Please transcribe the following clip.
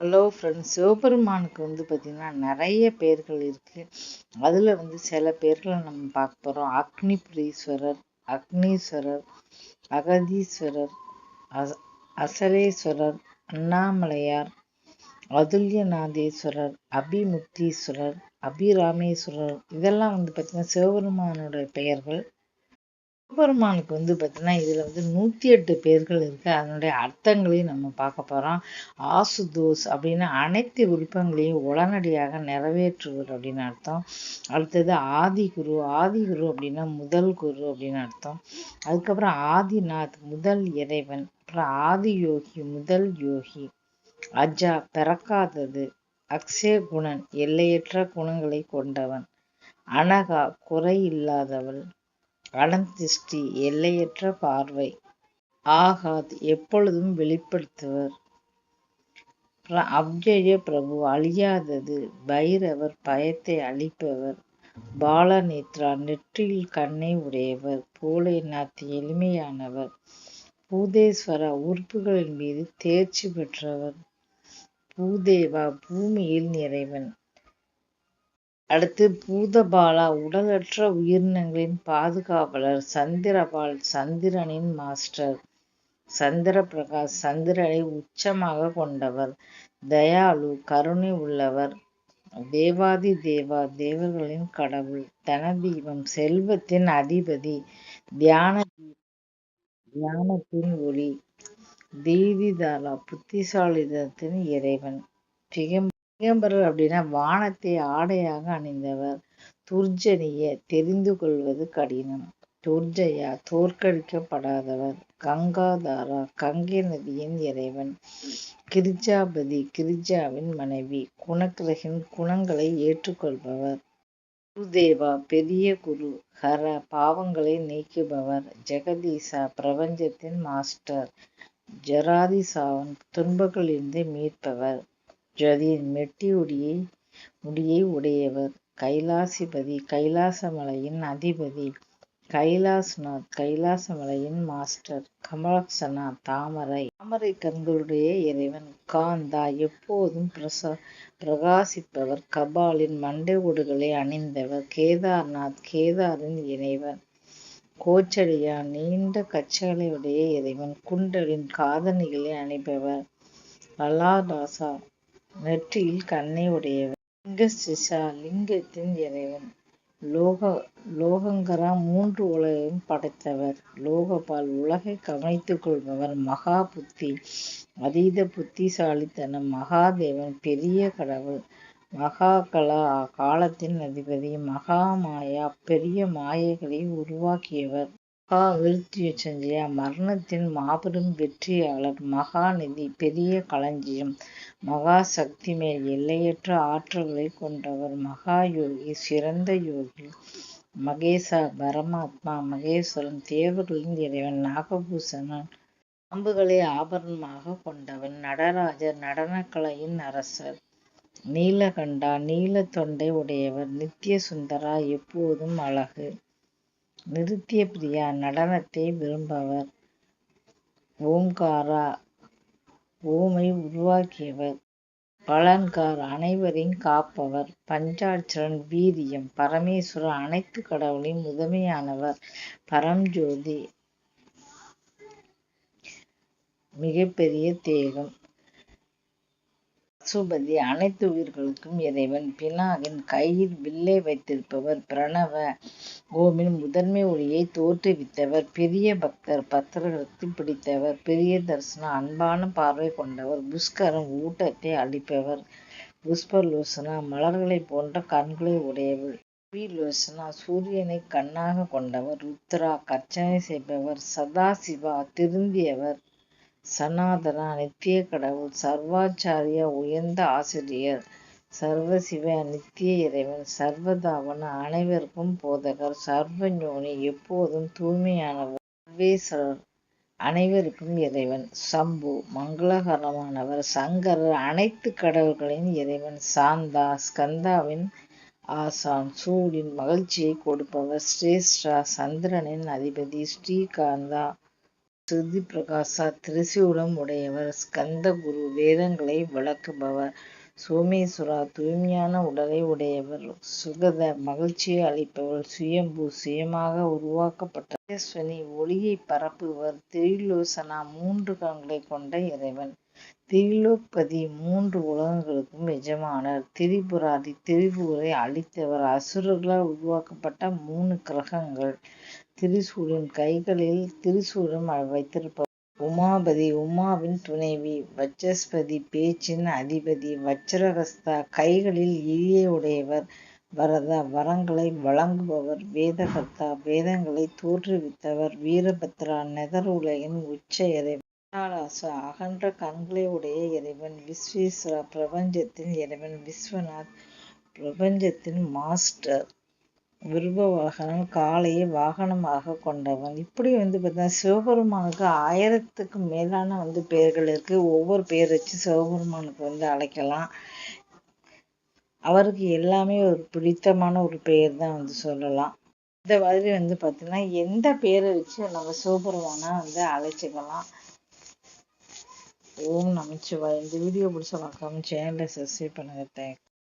Hello friends சிவபெருமானுக்கு வந்து பார்த்திங்கன்னா நிறைய பேர்கள் இருக்குது அதில் வந்து சில பேர்களை நம்ம பார்க்க போகிறோம் அக்னிபுரீஸ்வரர் அக்னீஸ்வரர் அகதீஸ்வரர் அஸ் அசலேஸ்வரர் அண்ணாமலையார் அதுல்யநாதேஸ்வரர் அபிமுக்தீஸ்வரர் அபிராமேஸ்வரர். இதெல்லாம் வந்து பார்த்திங்கன்னா சிவபெருமானோட பெயர்கள். சிவபெருமானுக்கு வந்து பார்த்தீங்கன்னா இதில் வந்து நூற்றி எட்டு பேர்கள் இருக்குது அதனுடைய அர்த்தங்களையும் நம்ம பார்க்க போகிறோம் ஆசுதோஸ் அப்படின்னு அனைத்து விருப்பங்களையும் உடனடியாக நிறைவேற்றுவர் அப்படின்னு அர்த்தம். அடுத்தது ஆதிகுரு ஆதிகுரு அப்படின்னா முதல் குரு அப்படின்னு அர்த்தம். அதுக்கப்புறம் ஆதிநாத் முதல் இறைவன் அப்புறம் ஆதி யோகி முதல் யோகி அஜா பிறக்காதது அக்ஷய குணன் எல்லையற்ற குணங்களை கொண்டவன் அனகா குறை இல்லாதவள் அனந்திஷ்டி எல்லையற்ற பார்வை. ஆகாத் எப்பொழுதும் வெளிப்படுத்துவர். அவ்ஜய பிரபு அழியாதது பைரவர் பயத்தை அழிப்பவர் பாலநேத்ரா நெற்றியில் கண்ணை உடையவர். பூலைநாத் எளிமையானவர். பூதேஸ்வரா உறுப்புகளின் மீது தேர்ச்சி பெற்றவர். பூதேவா பூமியில் நிறைவன். அடுத்து பூதபாலா உடலற்ற உயிரினங்களின் பாதுகாவலர் சந்திரபால் சந்திரனின் மாஸ்டர் சந்திர பிரகாஷ் சந்திரனை உச்சமாக கொண்டவர் தயாலு கருணை உள்ளவர் தேவாதி தேவா தேவர்களின் கடவுள் தனதீபம் செல்வத்தின் அதிபதி தியான தியானத்தின் ஒளி தீதிதாலா புத்திசாலிதத்தின் இறைவன் திகம் திகம்பரர் அப்படின்னா வானத்தை ஆடையாக அணிந்தவர். துர்ஜனிய தெரிந்து கொள்வது கடினம். துர்ஜயா தோற்கடிக்கப்படாதவர். கங்காதாரா கங்கை நதியின் இறைவன். கிரிஜாபதி கிரிஜாவின் மனைவி. குணக்கிரகின் குணங்களை ஏற்றுக்கொள்பவர். குருதேவா பெரிய குரு. ஹர பாவங்களை நீக்குபவர். ஜெகதீசா பிரபஞ்சத்தின் மாஸ்டர். ஜராதிசாவன் துன்பங்களிலிருந்து மீட்பவர். ஜதியின் மெட்டியுடியை முடியை உடையவர். கைலாசிபதி கைலாசமலையின் அதிபதி. கைலாஸ்நாத் கைலாசமலையின் மாஸ்டர். கமலக்ஷனா தாமரை. தாமரை கண்களுடைய இறைவன். காந்தா எப்போதும் பிரசா பிரகாசிப்பவர். கபாலின் மண்டை ஓடுகளை அணிந்தவர். கேதார்நாத் கேதாரின் இறைவன். கோச்சடியா நீண்ட கச்சைகளையுடைய இறைவன். குண்டலின் காதணிகளை அணிப்பவர் லலாதாசா நெற்றியில் கண்ணை உடையவர் லிங்க சிசா லிங்கத்தின் இறைவன். லோக லோகங்கரா மூன்று உலகையும் படைத்தவர். லோகபால் உலகை கவனித்துக் கொள்பவர் மகா புத்தி அதீத புத்திசாலித்தனம் மகாதேவன் பெரிய கடவுள். மகா கலா காலத்தின் அதிபதி மகாமாயா பெரிய மாயைகளை உருவாக்கியவர். மகா விருத்திய மரணத்தின் மாபெரும் வெற்றியாளர் மகாநிதி பெரிய களஞ்சியம் மகா சக்தி மேல் எல்லையற்ற ஆற்றல்களை கொண்டவர் மகா யோகி சிறந்த யோகி மகேசா பரமாத்மா மகேஸ்வரன் தேவர்களின் இறைவன் நாகபூசணன் அம்புகளை ஆபரணமாக கொண்டவன் நடராஜர் நடனக்கலையின் அரசர் நீலகண்டா நீல தொண்டை உடையவர் நித்திய சுந்தரா எப்போதும் அழகு. நிருத்திய பிரியா நடனத்தை விரும்பவர். ஓம்காரா ஓமை உருவாக்கியவர். பலன்கார் அனைவரையும் காப்பவர். பஞ்சாட்சரன் வீரியம் பரமேஸ்வரர் அனைத்து கடவுளின் முதன்மையானவர். பரம்ஜோதி மிகப்பெரிய தேகம். பசுபதி அனைத்து உயிர்களுக்கும் இறைவன். பினாகின் கையில் வில்லை வைத்திருப்பவர் பிரணவ ஓமின் முதன்மை ஒளியை தோற்றுவித்தவர். பெரிய பக்தர் பக்தர்களுக்கு பிடித்தவர். பெரிய தரிசன அன்பான பார்வை கொண்டவர். புஷ்கரம் ஊட்டத்தை அளிப்பவர். புஷ்பலோசனா மலர்களை போன்ற கண்களை உடையவர். லோசனா சூரியனை கண்ணாக கொண்டவர். ருத்ரா கர்ச்சனை செய்பவர். சதாசிவா திருந்தியவர். சனாதனா நித்திய கடவுள் சர்வாச்சாரியா உயர்ந்த ஆசிரியர் சர்வசிவ நித்திய இறைவன் சர்வதாவன அனைவருக்கும் போதகர் சர்வஞோனி எப்போதும் தூய்மையானவர் சர்வேஸ்வரர் அனைவருக்கும் இறைவன். சம்பு மங்களகரமானவர் சங்கரர் அனைத்து கடவுள்களின் இறைவன். சாந்தா ஸ்கந்தாவின் ஆசான் சூடின் மகிழ்ச்சியை கொடுப்பவர் ஸ்ரேஷ்டா சந்திரனின் அதிபதி ஸ்ரீகாந்தா சுருதி பிரகாசா திரிசூலம் உடையவர் ஸ்கந்த குரு வேதங்களை விளக்குபவர். சோமேஸ்வரா தூய்மையான உடலை உடையவர். சுகத மகிழ்ச்சியை அளிப்பவர். சுயம்பு சுயமாக உருவாக்கப்பட்ட ஒளியை பரப்புவர். திரிலோசனா மூன்று கண்களை கொண்ட இறைவன். திரிலோக்பதி மூன்று உலகங்களுக்கும் எஜமானர். திரிபுராதி திரிபுரை அழித்தவர். அசுரர்களால் உருவாக்கப்பட்ட மூணு கிரகங்கள். திரிசூலன் கைகளில் திரிசூலம் வைத்திருப்பவர். உமாபதி உமாவின் துணைவி. வச்சஸ்பதி பேச்சின் அதிபதி. வச்சிரகஸ்தா கைகளில் இழியை உடையவர் வரதா வரங்களை வழங்குபவர். வேதகர்த்தா வேதங்களை தோற்றுவித்தவர். வீரபத்ரா நெதர் உலகின் உச்ச இறைவன். அகன்ற கண்களை உடைய இறைவன். விஸ்வேஸ்வரா பிரபஞ்சத்தின் இறைவன். விஸ்வநாத் பிரபஞ்சத்தின் மாஸ்டர். விருப வாகனம் காளையை வாகனமாக கொண்டவன். இப்படி வந்து பார்த்தீங்கன்னா சிவபெருமானுக்கு ஆயிரத்துக்கு மேலான வந்து பெயர்கள் இருக்கு. ஒவ்வொரு பேர் வச்சு சிவபெருமானுக்கு வந்து அழைக்கலாம். அவருக்கு எல்லாமே ஒரு பிடித்தமான ஒரு பெயர் தான் வந்து சொல்லலாம். இந்த மாதிரி வந்து பார்த்தீங்கன்னா எந்த பெயரை வச்சு நம்ம சிவபெருமானை வந்து அழைச்சிக்கலாம்? ஓம் நமச்சிவாய். இந்த வீடியோ பிடிச்ச மறக்காம சேனலை சப்ஸ்கிரைப் பண்ணுங்க. தேங்க்ஸ்